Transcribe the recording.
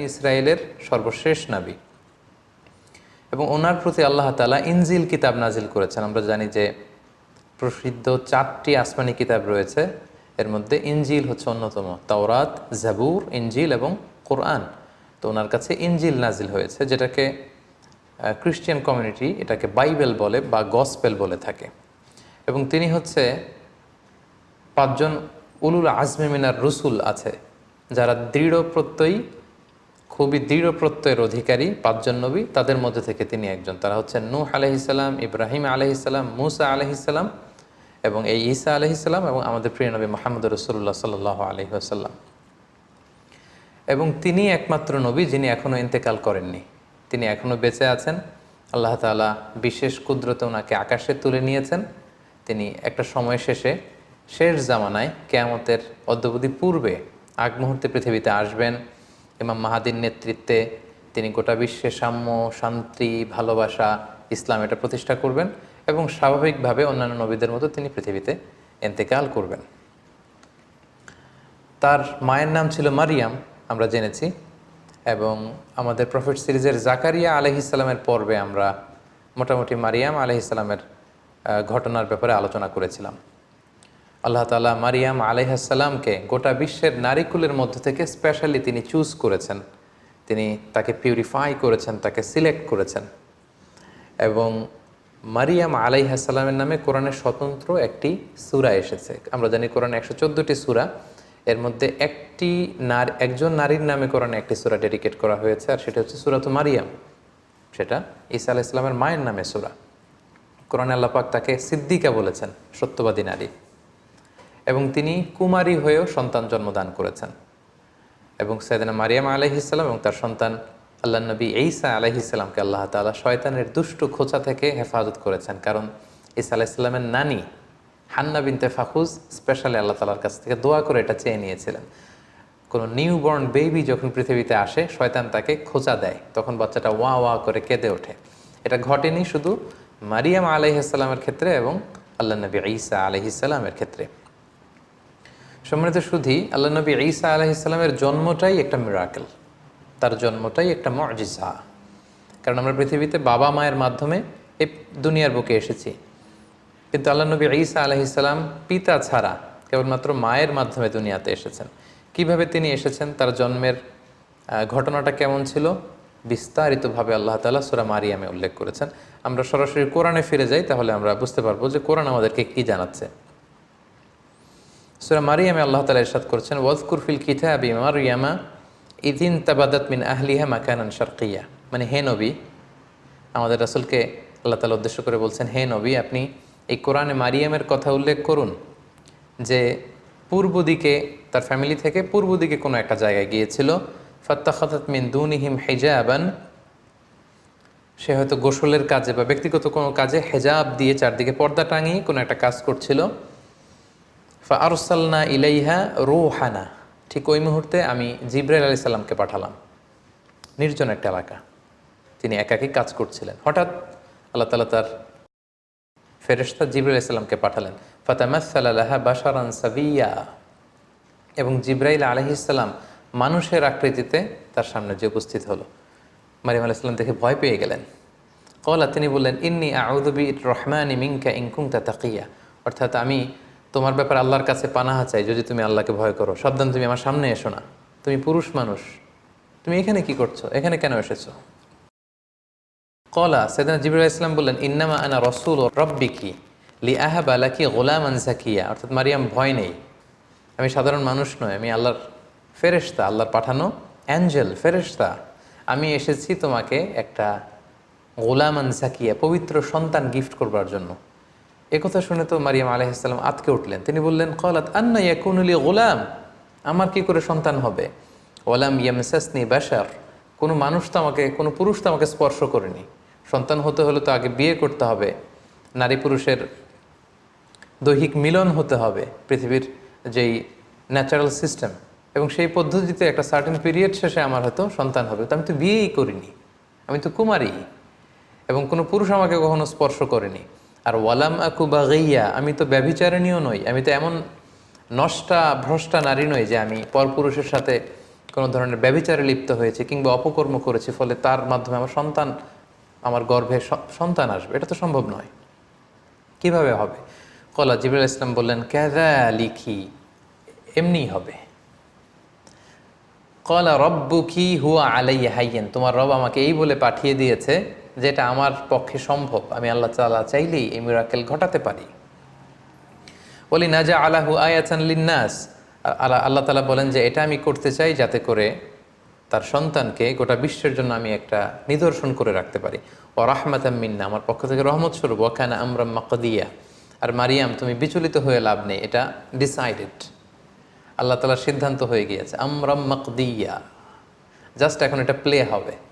ইসরায়েলের সর্বশেষ নাবী। এবং ওনার প্রতি আল্লাহ তালা ইনজিল কিতাব নাজিল করেছেন। আমরা জানি যে প্রসিদ্ধ চারটি আসমানি কিতাব রয়েছে। এর মধ্যে ইনজিল হচ্ছে অন্যতম। তাওরাত, জাবুর, ইনজিল এবং কোরআন। তো ওনার কাছে ইনজিল নাজিল হয়েছে, যেটাকে খ্রিস্টিয়ান কমিউনিটি এটাকে বাইবেল বলে বা গসপেল বলে থাকে। এবং তিনি হচ্ছে পাঁচজন উলুল আজমে মিনার রসুল আছে, যারা দৃঢ় প্রত্যয়ী খুবই দৃঢ় প্রত্যয়ের অধিকারী পাঁচজন নবী, তাদের মধ্যে থেকে তিনি একজন। তারা হচ্ছেন নূহ আলহিসাল্লাম ইব্রাহিম আলহিসাল্লাম মুসা আলহিসাল্লাম এবং এই ঈসা আলহিসাল্লাম এবং আমাদের প্রিয় নবী মোহাম্মদ রসুল্লাহ সাল্লাহ আলহি আসাল্লাম এবং তিনি একমাত্র নবী যিনি এখনও ইন্তেকাল করেননি। তিনি এখনও বেঁচে আছেন। আল্লাহ তালা বিশেষ কুদরতে ওনাকে আকাশে তুলে নিয়েছেন। তিনি একটা সময় শেষে, শেষ জামানায় কেয়ামতের অদ্যবধি পূর্বে আগ মুহূর্তে পৃথিবীতে আসবেন। ইমাম মাহাদির নেতৃত্বে তিনি গোটা বিশ্বে সাম্য, শান্তি, ভালোবাসা, ইসলাম এটা প্রতিষ্ঠা করবেন এবং স্বাভাবিকভাবে অন্যান্য নবীদের মতো তিনি পৃথিবীতে এন্তেকাল করবেন। তার মায়ের নাম ছিল মারিয়াম, আমরা জেনেছি, এবং আমাদের প্রফেট সিরিজের জাকারিয়া আলহিসাল্লামের পর্বে আমরা মোটামুটি মারিয়াম আলহিসাল্লামের ঘটনার ব্যাপারে আলোচনা করেছিলাম। আল্লাহ তালা মারিয়াম আলহাসাল্লামকে গোটা বিশ্বের নারীকুলের মধ্য থেকে স্পেশালি তিনি চুজ করেছেন। তিনি তাকে পিউরিফাই করেছেন, তাকে সিলেক্ট করেছেন। এবং মারিয়াম আলাইহাসাল্লামের নামে কোরআনের স্বতন্ত্র একটি সুরা এসেছে। আমরা জানি কোরআনে একশো চোদ্দোটি সুরা। এর মধ্যে একটি নার, একজন নারীর নামে কোরআনে একটি সুরা ডেডিকেট করা হয়েছে, আর সেটা হচ্ছে সুরাত মারিয়াম। সেটা ঈসা আলাহ ইসলামের মায়ের নামে সুরা। কোরআন আল্লাপাক তাকে সিদ্দিকা বলেছেন, সত্যবাদী নারী। এবং তিনি কুমারী হয়েও সন্তান জন্মদান করেছেন। এবং সৈয়দনা মারিয়াম আলহিসাল্লাম এবং তার সন্তান আল্লাহ নবী ঈসা আলহিসাল্লামকে আল্লাহ তালা শয়তানের দুষ্টু খোঁচা থেকে হেফাজত করেছেন। কারণ ঈসা আলাইসাল্লামের নানি হান্না বিনতে ফাকুজ স্পেশালি আল্লাহ তালার কাছ থেকে দোয়া করে এটা চেয়ে নিয়েছিলেন। কোনো নিউবর্ন বেবি যখন পৃথিবীতে আসে, শয়তান তাকে খোঁচা দেয়। তখন বাচ্চাটা ওয়া ওয়া করে কেঁদে ওঠে। এটা ঘটেনি শুধু মারিয়াম আলহিসাল্লামের ক্ষেত্রে এবং আল্লাহ নবী ঈসা আলহিসাল্লামের ক্ষেত্রে। সম্মানিত শুধু আল্লাহ নবী ঈসা আলহিসাল্লামের জন্মটাই একটা মিরাকেল তার জন্মটাই একটা মজিজা। কারণ আমরা পৃথিবীতে বাবা মায়ের মাধ্যমে এই দুনিয়ার বুকে এসেছি। কিন্তু আল্লাহ নবী ঈসা আলহিসাল্লাম পিতা ছাড়া কেবলমাত্র মায়ের মাধ্যমে দুনিয়াতে এসেছেন। কীভাবে তিনি এসেছেন? তার জন্মের ঘটনাটা কেমন ছিল? বিস্তারিতভাবে আল্লাহ তালা সুরা মারিয়ামে উল্লেখ করেছেন। আমরা সরাসরি কোরআনে ফিরে যাই, তাহলে আমরা বুঝতে পারব যে কোরআন আমাদেরকে কি জানাচ্ছে। সুরা মারিয়ামে আল্লাহ তালা ইরশাদ করছেন ওয়াজকুর ফিল কিতাবি মারিয়ামা ইদিন তাবাদাত মিন আহলিহা মাকানান শারকিয়া। মানে হে নবী, আমাদের রাসুলকে আল্লাহ তালা উদ্দেশ্য করে বলছেন, হে নবী, আপনি এই কোরআনে মারিয়ামের কথা উল্লেখ করুন যে, পূর্ব দিকে তার ফ্যামিলি থেকে পূর্ব দিকে কোনো একটা জায়গায় গিয়েছিল ফাত্তাখাত মিন দুনিহিম হেজাবান। সে হয়তো গোসলের কাজে বা ব্যক্তিগত কোনো কাজে হেজাব দিয়ে চারদিকে পর্দা টাঙিয়ে কোনো একটা কাজ করছিল। ফা আরসালনা ইলাইহা রুহানা। ঠিক ওই মুহূর্তে আমি জিব্রাইল আলি সাল্লামকে পাঠালাম। নির্জন একটা এলাকা। তিনি একাকি কাজ করছিলেন। হঠাৎ আল্লাহ তালা তার ফেরেস্তা জিব্রাইল ইসলামকে পাঠালেন। ফাতামাসাল্লাহা বাসারান সাবিয়া। এবং জিব্রাইল আলহিসাল্লাম মানুষের আকৃতিতে তার সামনে যে উপস্থিত হলো। মারিম আলাইসাল্লাম দেখে ভয় পেয়ে গেলেন। কলা তিনি বললেন, ইন্নি আউদবি রহমান মিঙ্কা ইনকুংতা তাকিয়া। অর্থাৎ আমি তোমার ব্যাপারে আল্লাহর কাছে পানাহা চাই, যদি তুমি আল্লাহকে ভয় করো। সাবধান, তুমি আমার সামনে এসো না। তুমি পুরুষ মানুষ। তুমি এখানে কি করছ? এখানে কেন এসেছ? কলা, সেদিন জিবুল ইসলাম বললেন, ইন্নামা আনা রসুল রব্বি কি লি আহাব আলাকি গোলাম আনসাকিয়া অর্থাৎ মারিয়াম, ভয় নেই। আমি সাধারণ মানুষ নয় আমি আল্লাহর ফেরেস্তা আল্লাহর পাঠানো অ্যাঞ্জেল ফেরেস্তা আমি এসেছি তোমাকে একটা গোলাম আনসাকিয়া পবিত্র সন্তান গিফট করবার জন্য। একথা শুনে তো মারিয়াম আলহিসাল্লাম আতকে উঠলেন। তিনি বললেন, কলাত আন্না ইয়াকুনুলি গোলাম। আমার কি করে সন্তান হবে? ওলাম ইয়ামসাসনি বাসার কোনো মানুষ তো আমাকে, কোনো পুরুষ তো আমাকে স্পর্শ করেনি। সন্তান হতে হলে তো আগে বিয়ে করতে হবে। নারী পুরুষের দৈহিক মিলন হতে হবে পৃথিবীর যেই ন্যাচারাল সিস্টেম এবং সেই পদ্ধতিতে একটা সার্টেন পিরিয়ড শেষে আমার হয়তো সন্তান হবে। তো আমি তো বিয়েই করিনি। আমি তো কুমারী। এবং কোনো পুরুষ আমাকে কখনো স্পর্শ করেনি। আর ওয়ালাম আকু বা গইয়া আমি তো ব্যভিচারণীয় নই, আমি তো এমন নষ্টা, ভ্রষ্টা নারী নই যে আমি পরপুরুষের সাথে কোনো ধরনের ব্যবিচারে লিপ্ত হয়েছে কিংবা অপকর্ম করেছে, ফলে তার মাধ্যমে আমার সন্তান, আমার গর্ভে সন্তান আসবে। এটা তো সম্ভব নয়। কীভাবে হবে? কলা জিবুল ইসলাম বললেন ক্যাদা লিখি এমনি হবে। কলা রব্বু কি হুয়া আলাই হাইয়েন, তোমার রব আমাকে এই বলে পাঠিয়ে দিয়েছে যেটা আমার পক্ষে সম্ভব। আমি আল্লাহ তাআলা চাইলেই এই মিরাকেল ঘটাতে পারি। বলি না যা আলাহু আয়াচান লিন্নাস আল্লাহ আল্লাহ তালা বলেন যে, এটা আমি করতে চাই যাতে করে তার সন্তানকে গোটা বিশ্বের জন্য আমি একটা নিদর্শন করে রাখতে পারি। ও রাহমাতাম মিন্না। আমার পক্ষ থেকে রহমত স্বরূপ। ওখানে আমরা মাকদিয়া। আর মারিয়াম, তুমি বিচলিত হয়ে লাভ নেই। এটা ডিসাইডেড আল্লাহ তালার সিদ্ধান্ত হয়ে গিয়েছে। আমরাম মাকদিয়া। জাস্ট এখন এটা প্লে হবে।